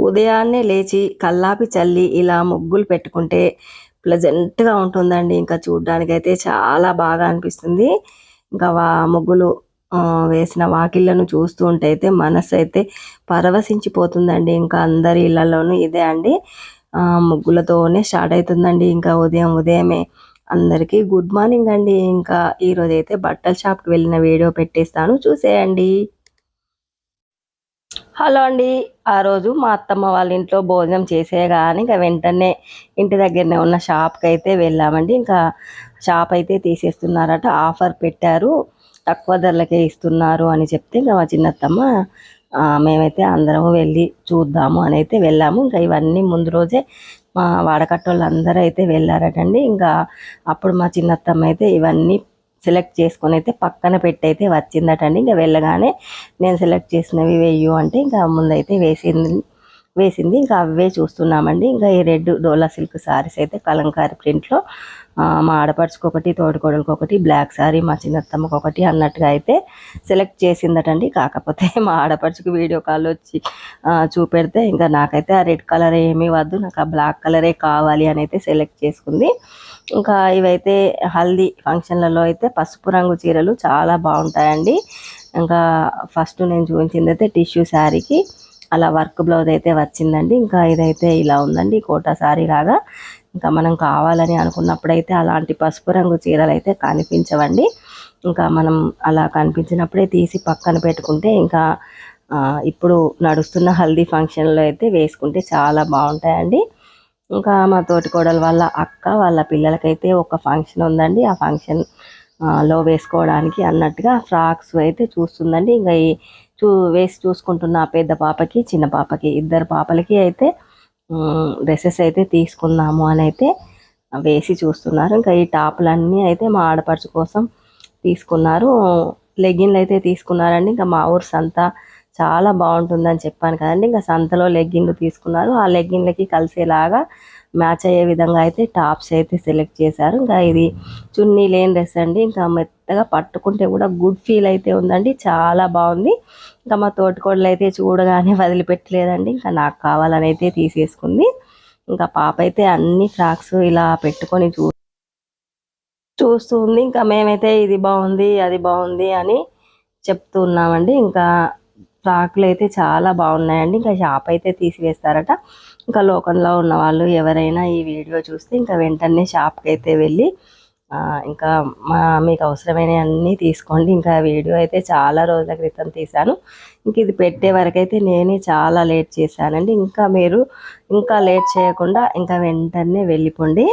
ఉదయాన్నే లేచి కల్లాపి చల్లి ఇలా ముగ్గులు పెట్టుకుంటే ప్లెజెంట్గా ఉంటుందండి. ఇంకా చూడ్డానికైతే చాలా బాగా అనిపిస్తుంది. ఇంకా వా ముగ్గులు వేసిన వాకిళ్ళను చూస్తూ ఉంటే అయితే మనసు అయితే పరవశించిపోతుందండి. ఇంకా అందరి ఇళ్ళలోనూ ఇదే అండి. ముగ్గులతోనే స్టార్ట్ అవుతుందండి ఇంకా ఉదయం ఉదయమే అందరికీ గుడ్ మార్నింగ్ అండి. ఇంకా ఈరోజైతే బట్టల షాప్కి వెళ్ళిన వీడియో పెట్టేస్తాను. చూసేయండి. హలో అండి. ఆ రోజు మా అత్తమ్మ వాళ్ళ ఇంట్లో భోజనం చేసేయగానే ఇంకా వెంటనే ఇంటి దగ్గరనే ఉన్న షాప్కి అయితే వెళ్ళామండి. ఇంకా షాప్ అయితే తీసేస్తున్నారట. ఆఫర్ పెట్టారు. తక్కువ ధరలకే ఇస్తున్నారు అని చెప్తే ఇంకా మా చిన్నత్తమ్మ మేమైతే అందరం వెళ్ళి చూద్దాము అని అయితే వెళ్ళాము. ఇంకా ఇవన్నీ ముందు రోజే మా వాడకట్టోళ్ళు అందరూ అయితే వెళ్ళారటండి. ఇంకా అప్పుడు మా చిన్నత్తమ్మ అయితే ఇవన్నీ సెలెక్ట్ చేసుకొని అయితే పక్కన పెట్టి అయితే వచ్చిందటండి. ఇంకా వెళ్ళగానే నేను సెలెక్ట్ చేసినవి వేయు అంటే ఇంకా ముందైతే వేసింది వేసింది. ఇంకా అవే చూస్తున్నామండి. ఇంకా ఈ రెడ్ డోలా సిల్క్ సారీస్ అయితే కలంకారీ ప్రింట్లో మా ఆడపడుచుకు ఒకటి తోడుకోడలకు ఒకటి బ్లాక్ సారీ మా చిన్నత్తమ్మకు ఒకటి అన్నట్టుగా అయితే సెలెక్ట్ చేసిందటండి. కాకపోతే మా ఆడపడుచుకు వీడియో కాల్ వచ్చి చూపెడితే ఇంకా నాకైతే ఆ రెడ్ కలర్ ఏమీ వద్దు. నాకు ఆ బ్లాక్ కలరే కావాలి అని అయితే సెలెక్ట్ చేసుకుంది. ఇంకా ఇవైతే హల్దీ ఫంక్షన్లలో అయితే పసుపు రంగు చీరలు చాలా బాగుంటాయండి. ఇంకా ఫస్ట్ నేను చూపించింది అయితే టిష్యూ శారీకి అలా వర్క్ బ్లౌజ్ అయితే వచ్చిందండి. ఇంకా ఇదైతే ఇలా ఉందండి కోటా శారీ లాగా. ఇంకా మనం కావాలని అనుకున్నప్పుడైతే అలాంటి పసుపు రంగు చీరలు అయితే కనిపించవండి. ఇంకా మనం అలా కనిపించినప్పుడే తీసి పక్కన పెట్టుకుంటే ఇంకా ఇప్పుడు నడుస్తున్న హల్దీ ఫంక్షన్లో అయితే వేసుకుంటే చాలా బాగుంటాయండి. ఇంకా మా తోటికోడలు వాళ్ళ అక్క వాళ్ళ పిల్లలకైతే ఒక ఫంక్షన్ ఉందండి. ఆ ఫంక్షన్లో వేసుకోవడానికి అన్నట్టుగా ఫ్రాక్స్ అయితే చూస్తుందండి. ఇంకా ఈ చూ వేసి చూసుకుంటున్న ఆ పెద్ద పాపకి చిన్న పాపకి ఇద్దరు పాపలకి అయితే డ్రెస్సెస్ అయితే తీసుకుందాము అని అయితే వేసి చూస్తున్నారు. ఇంకా ఈ టాపులన్నీ అయితే మా ఆడపడుచు కోసం తీసుకున్నారు. లెగ్గిన్లు అయితే తీసుకున్నారండి. ఇంకా మా ఊరు సంతా చాలా బాగుంటుందని చెప్పాను కదండి. ఇంకా సంతలో లెగ్గిన్లు తీసుకున్నారు. ఆ లెగ్గిన్లకి కలిసేలాగా మ్యాచ్ అయ్యే విధంగా అయితే టాప్స్ అయితే సెలెక్ట్ చేశారు. ఇంకా ఇది చున్నీ లేని డ్రెస్ అండి. ఇంకా మెత్తగా పట్టుకుంటే కూడా గుడ్ ఫీల్ అయితే ఉందండి. చాలా బాగుంది. ఇంకా మా తోటికోడలు అయితే చూడగానే వదిలిపెట్టలేదండి. ఇంకా నాకు కావాలని అయితే తీసేసుకుంది. ఇంకా పాప అయితే అన్ని ఫ్రాక్స్ ఇలా పెట్టుకొని చూ చూస్తూ ఉంది. ఇంకా మేమైతే ఇది బాగుంది అది బాగుంది అని చెప్తూ ఉన్నామండి. ఇంకా ఫ్రాక్లు అయితే చాలా బాగున్నాయండి. ఇంకా షాప్ అయితే తీసివేస్తారట. ఇంకా లోకంలో ఉన్న వాళ్ళు ఎవరైనా ఈ వీడియో చూస్తే ఇంకా వెంటనే షాప్కి అయితే వెళ్ళి ఇంకా మా మీకు అవసరమైన అన్నీ తీసుకోండి. ఇంకా వీడియో అయితే చాలా రోజుల క్రితం తీశాను. ఇంక ఇది పెట్టే వరకైతే నేనే చాలా లేట్ చేశానండి. ఇంకా మీరు ఇంకా లేట్ చేయకుండా ఇంకా వెంటనే వెళ్ళిపోండి.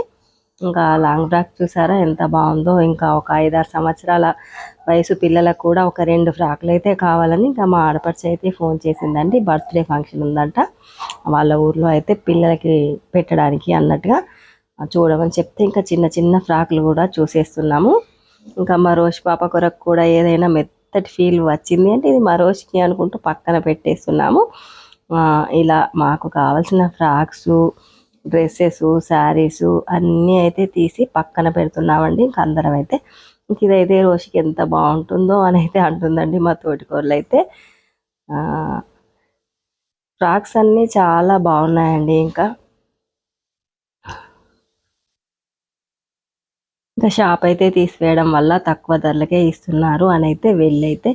ఇంకా లాంగ్ ఫ్రాక్ చూసారా? ఎంత బాగుందో. ఇంకా ఒక ఐదారు సంవత్సరాల వయసు పిల్లలకు కూడా ఒక రెండు ఫ్రాక్లు అయితే కావాలని ఇంకా మా ఆడపడిచి అయితే ఫోన్ చేసిందండి. బర్త్డే ఫంక్షన్ ఉందంట. వాళ్ళ ఊర్లో అయితే పిల్లలకి పెట్టడానికి అన్నట్టుగా చూడమని చెప్తే ఇంకా చిన్న చిన్న ఫ్రాక్లు కూడా చూసేస్తున్నాము. ఇంకా మా రోష్ పాప కొరకు కూడా ఏదైనా మెత్తటి ఫీల్ వచ్చింది అంటే ఇది మా రోష్కి అనుకుంటూ పక్కన పెట్టేస్తున్నాము. ఇలా మాకు కావాల్సిన ఫ్రాక్స్ డ్రెస్సెస్ శారీస్ అన్నీ అయితే తీసి పక్కన పెడుతున్నామండి. ఇంక అందరం అయితే ఇంక ఇదైతే రోషికి ఎంత బాగుంటుందో అని అయితే అంటుందండి మా తోటికూరలు అయితే. ఫ్రాక్స్ అన్నీ చాలా బాగున్నాయండి ఇంకా. ఇంకా షాప్ అయితే తీసివేయడం వల్ల తక్కువ ధరలకే ఇస్తున్నారు అని అయితే వెళ్ళైతే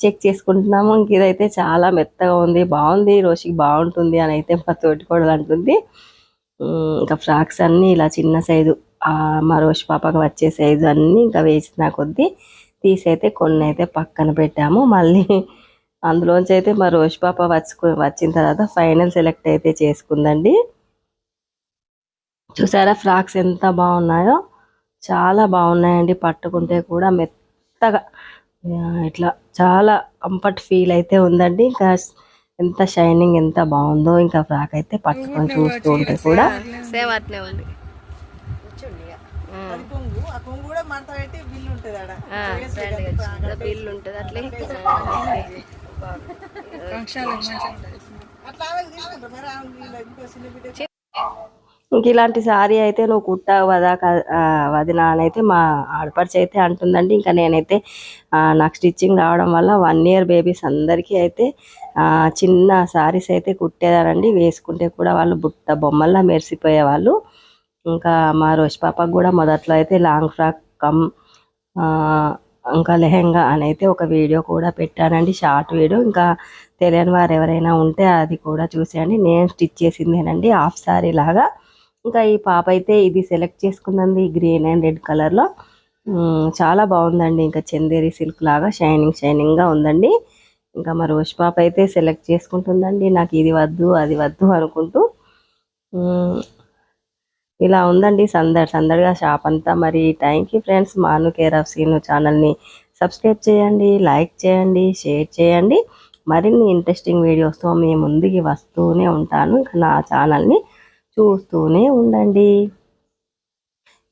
చెక్ చేసుకుంటున్నాము. ఇంక ఇదైతే చాలా మెత్తగా ఉంది బాగుంది రోషికి బాగుంటుంది అని అయితే మా తోటికోడలు అంటుంది. ఇంకా ఫ్రాక్స్ అన్నీ ఇలా చిన్న సైజు మా రోష్ పాపకు వచ్చే సైజు అన్నీ ఇంకా వేసిన కొద్దీ తీసి అయితే కొన్ని అయితే పక్కన పెట్టాము. మళ్ళీ అందులోంచి అయితే మా రోష్ పాప వచ్చుకు వచ్చిన తర్వాత ఫైనల్ సెలెక్ట్ అయితే చేసుకుందండి. చూసారా ఫ్రాక్స్ ఎంత బాగున్నాయో? చాలా బాగున్నాయండి. పట్టుకుంటే కూడా మెత్తగా ఇట్లా చాలా కంఫర్ట్ ఫీల్ అయితే ఉందండి. ఇంకా ఎంత షైనింగ్ ఎంత బాగుందో ఇంకా ఫ్రాక్ అయితే పట్టుకొని చూస్తూ ఉంటే కూడా సేమ్ అట్లే ఉంది అది కొంగు ఆ కొంగు కూడా మడత పెట్టి బిల్లు ఉంటుంది ఆడ బిల్లు ఉంటుంది అట్లే అట్లా ఆమె తీసుకుంటారు మరి ఆమె వీళ్ళ ఇంక ఇలాంటి సారీ అయితే నువ్వు కుట్టావు కదా వదినా అని అయితే మా ఆడపడిచి అయితే అంటుందండి. ఇంకా నేనైతే నాకు స్టిచ్చింగ్ రావడం వల్ల వన్ ఇయర్ బేబీస్ అందరికీ అయితే చిన్న సారీస్ అయితే కుట్టేదానండి వేసుకుంటే కూడా వాళ్ళు బుట్ట బొమ్మల్లా మెరిసిపోయేవాళ్ళు ఇంకా మా రోష్ పాపకు కూడా మొదట్లో అయితే లాంగ్ ఫ్రాక్ కమ్ ఇంకా లెహెంగా అని అయితే ఒక వీడియో కూడా పెట్టానండి షార్ట్ వీడియో ఇంకా తెలియని వారు ఎవరైనా ఉంటే అది కూడా చూసేయండి. నేను స్టిచ్ చేసిందేనండి హాఫ్ సారీ లాగా. ఇంకా ఈ పాప అయితే ఇది సెలెక్ట్ చేసుకుందండి గ్రీన్ అండ్ రెడ్ కలర్లో చాలా బాగుందండి. ఇంకా చందేరి సిల్క్ లాగా షైనింగ్ షైనింగ్గా ఉందండి. ఇంకా మా రోష్ పాప అయితే సెలెక్ట్ చేసుకుంటుందండి. నాకు ఇది వద్దు అది వద్దు అనుకుంటూ. ఇలా ఉందండి సందడి. సందడిగా షాప్ అంతా మరి thank you friends Manu care of Seenu ఛానల్ని సబ్స్క్రైబ్ చేయండి లైక్ చేయండి షేర్ చేయండి. మరిన్ని ఇంట్రెస్టింగ్ వీడియోస్తో మీ ముందుకి వస్తూనే ఉంటాను. ఇంకా నా ఛానల్ని చూస్తూనే ఉండండి.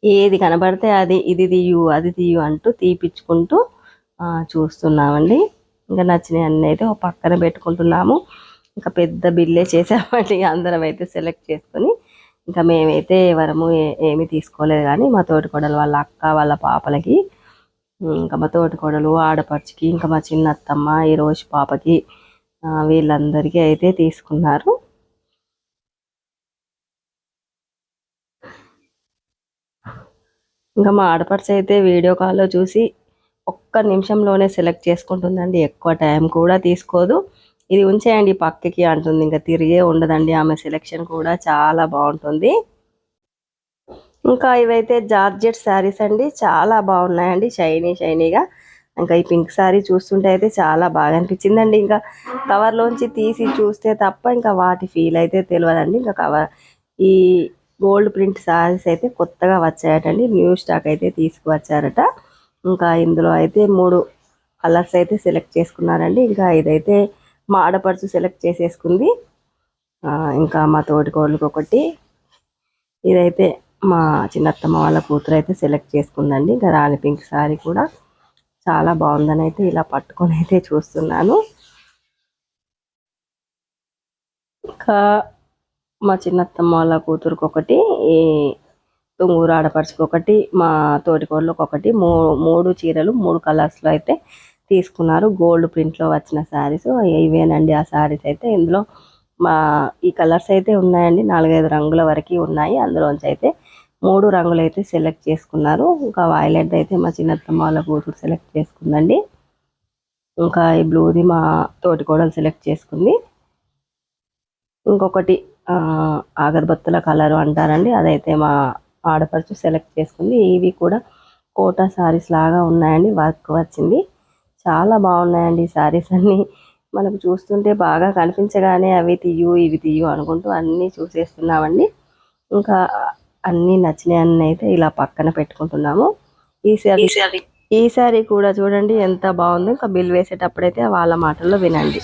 ఏది కనబడితే అది ఇది తీయు అది తీయు అంటూ తీపిచ్చుకుంటూ చూస్తున్నామండి. ఇంకా నచ్చినవి అన్నీ అయితే ఒక పక్కన పెట్టుకుంటున్నాము. ఇంకా పెద్ద బిల్లే చేసామండి. అందరం అయితే సెలెక్ట్ చేసుకొని ఇంకా మేమైతే ఎవరము ఏమి తీసుకోలేదు కానీ మా తోటికోడలు వాళ్ళ అక్క వాళ్ళ పాపలకి ఇంకా మా తోటికోడలు ఆడపడుచుకి ఇంకా మా చిన్న అత్తమ్మ ఈ రోజు పాపకి వీళ్ళందరికీ అయితే తీసుకున్నారు. ఇంకా మా ఆడపడుచు అయితే వీడియో కాల్లో చూసి ఒక్క నిమిషంలోనే సెలెక్ట్ చేసుకుంటుందండి. ఎక్కువ టైం కూడా తీసుకోదు. ఇది ఉంచేయండి పక్కకి అంటుంది. ఇంకా తిరిగే ఉండదండి. ఆమె సెలెక్షన్ కూడా చాలా బాగుంటుంది. ఇంకా ఇవైతే జార్జెట్ శారీస్ అండి. చాలా బాగున్నాయండి. షైనీ షైనీగా. ఇంకా ఈ పింక్ శారీ చూస్తుంటే అయితే చాలా బాగా అనిపించిందండి. ఇంకా కవర్లోంచి తీసి చూస్తే తప్ప ఇంకా వాటి ఫీల్ అయితే తెలియదండి. ఇంకా కవర్ ఈ గోల్డ్ ప్రింట్ శారీస్ అయితే కొత్తగా వచ్చాయటండి. న్యూ స్టాక్ అయితే తీసుకువచ్చారట. ఇంకా ఇందులో అయితే మూడు కలర్స్ అయితే సెలెక్ట్ చేసుకున్నారండి. ఇంకా ఇదైతే మా ఆడపడుచు సెలెక్ట్ చేసేసుకుంది. ఇంకా మా తోటికోళ్ళకి ఒకటి. ఇదైతే మా చిన్నత్తమ్మ వాళ్ళ కూతురు అయితే సెలెక్ట్ చేసుకుందండి. ఇంకా రాణి పింక్ శారీ కూడా చాలా బాగుందని అయితే ఇలా పట్టుకొని అయితే చూస్తున్నాను. ఇంకా మా చిన్నత్తమ్మ వాళ్ళ కూతురుకి ఒకటి ఈ తుంగూరు ఆడపడుచుకు ఒకటి మా తోటికోళ్ళకి ఒకటి మూ మూడు చీరలు మూడు కలర్స్లో అయితే తీసుకున్నారు. గోల్డ్ ప్రింట్లో వచ్చిన శారీస్ ఇవేనండి ఆ శారీస్ అయితే. ఇందులో మా ఈ కలర్స్ అయితే ఉన్నాయండి. నాలుగైదు రంగుల వరకు ఉన్నాయి. అందులోంచి అయితే మూడు రంగులు అయితే సెలెక్ట్ చేసుకున్నారు. ఇంకా వైలెట్ అయితే మా చిన్నత్తమ్మ వాళ్ళ కూతురు సెలెక్ట్ చేసుకుందండి. ఇంకా ఈ బ్లూది మా తోటికోడలు సెలెక్ట్ చేసుకుంది. ఇంకొకటి అగరబత్తుల కలర్ అంటారండి. అదైతే మా ఆడపడుచు సెలెక్ట్ చేసుకుంది. ఇవి కూడా కోటా సారీస్ లాగా ఉన్నాయండి. వర్క్ వచ్చింది. చాలా బాగున్నాయండి ఈ సారీస్ అన్నీ. మనకు చూస్తుంటే బాగా కనిపించగానే అవి తీయు ఇవి తీయు అనుకుంటూ అన్నీ చూసేస్తున్నామండి. ఇంకా అన్నీ నచ్చినాయి అన్నీ అయితే ఇలా పక్కన పెట్టుకుంటున్నాము. ఈ సారీ. ఈ సారీ కూడా చూడండి ఎంత బాగుందో. ఇంకా బిల్ వేసేటప్పుడైతే వాళ్ళ మాటల్లో వినండి.